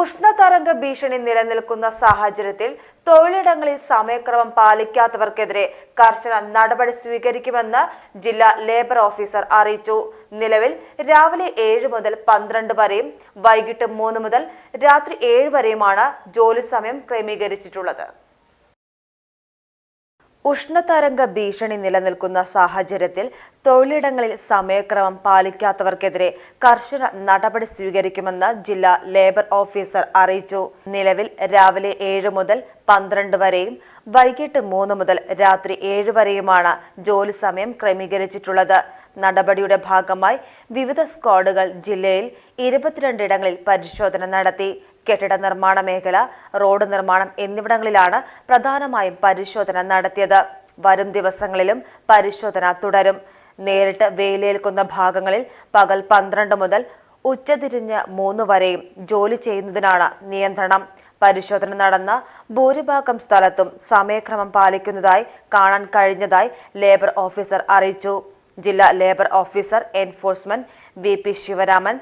ഉഷ്ണതരംഗ ഭീഷണി നിലനിൽക്കുന്ന സാഹചര്യത്തിൽ തൊഴിലിടങ്ങളിൽ സമയക്രമം പാലിക്കാത്തവർക്കെതിരെ കർശന നടപടി സ്വീകരിക്കുമെന്ന് ജില്ലാ ലേബർ ഓഫീസർ അറിയിച്ചു. നിലവിൽ രാവിലെ ഏഴ് മുതൽ പന്ത്രണ്ട് വരെയും വൈകിട്ട് മൂന്ന് മുതൽ രാത്രി ഏഴ് വരെയുമാണ് ജോലി സമയം ക്രമീകരിച്ചിട്ടുള്ളത്. ഉഷ്ണതരംഗ ഭീഷണി നിലനിൽക്കുന്ന സാഹചര്യത്തിൽ തൊഴിലിടങ്ങളിൽ സമയക്രമം പാലിക്കാത്തവർക്കെതിരെ കർശന നടപടി സ്വീകരിക്കുമെന്ന് ജില്ലാ ലേബർ ഓഫീസർ അറിയിച്ചു. നിലവിൽ രാവിലെ ഏഴ് മുതൽ പന്ത്രണ്ട് വരെയും വൈകിട്ട് മൂന്ന് മുതൽ രാത്രി ഏഴ് വരെയുമാണ് ജോലി സമയം ക്രമീകരിച്ചിട്ടുള്ളത്. നടപടിയുടെ ഭാഗമായി വിവിധ സ്ക്വാഡുകൾ ജില്ലയിൽ ഇരുപത്തിരണ്ടിടങ്ങളിൽ പരിശോധന നടത്തി. കെട്ടിട നിർമ്മാണ മേഖല റോഡ് നിർമ്മാണം എന്നിവിടങ്ങളിലാണ് പ്രധാനമായും പരിശോധന നടത്തിയത്. വരും ദിവസങ്ങളിലും പരിശോധന തുടരും. നേരിട്ട് വെയിലേൽക്കുന്ന ഭാഗങ്ങളിൽ പകൽ പന്ത്രണ്ട് മുതൽ ഉച്ചതിരിഞ്ഞ് മൂന്ന് വരെയും ജോലി ചെയ്യുന്നതിനാണ് നിയന്ത്രണം. പരിശോധന നടന്ന ഭൂരിഭാഗം സ്ഥലത്തും സമയക്രമം പാലിക്കുന്നതായി കാണാൻ കഴിഞ്ഞതായി ലേബർ ഓഫീസർ അറിയിച്ചു. ജില്ലാ labour officer enforcement V P Sivaraman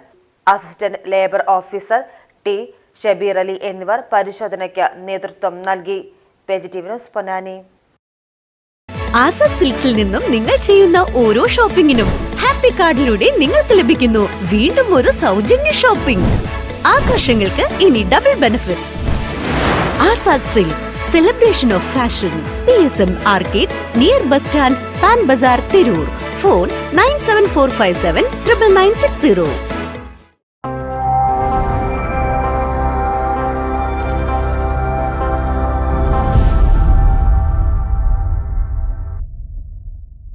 assistant labour officer T Shabeer Ali എന്നിവർ പരിശോധനയ്ക്ക് നേതൃത്വം നൽകി. Page T V news Ponnani. Azad സിൽക്സിൽ നിന്നും നിങ്ങൾ ചെയ്യുന്ന ഓരോ ഷോപ്പിംഗിനും ഹാപ്പി കാർഡിലൂടെ നിങ്ങൾക്ക് ലഭിക്കുന്നു വീണ്ടും ഒരു സൗജന്യ ഷോപ്പിംഗ്. ആഘോഷങ്ങൾക്ക് ഇനി double benefit Azad silks celebration of fashion P S M arcade near bus stand Pan Bazaar Tirur phone nine seven four five seven triple nine six zero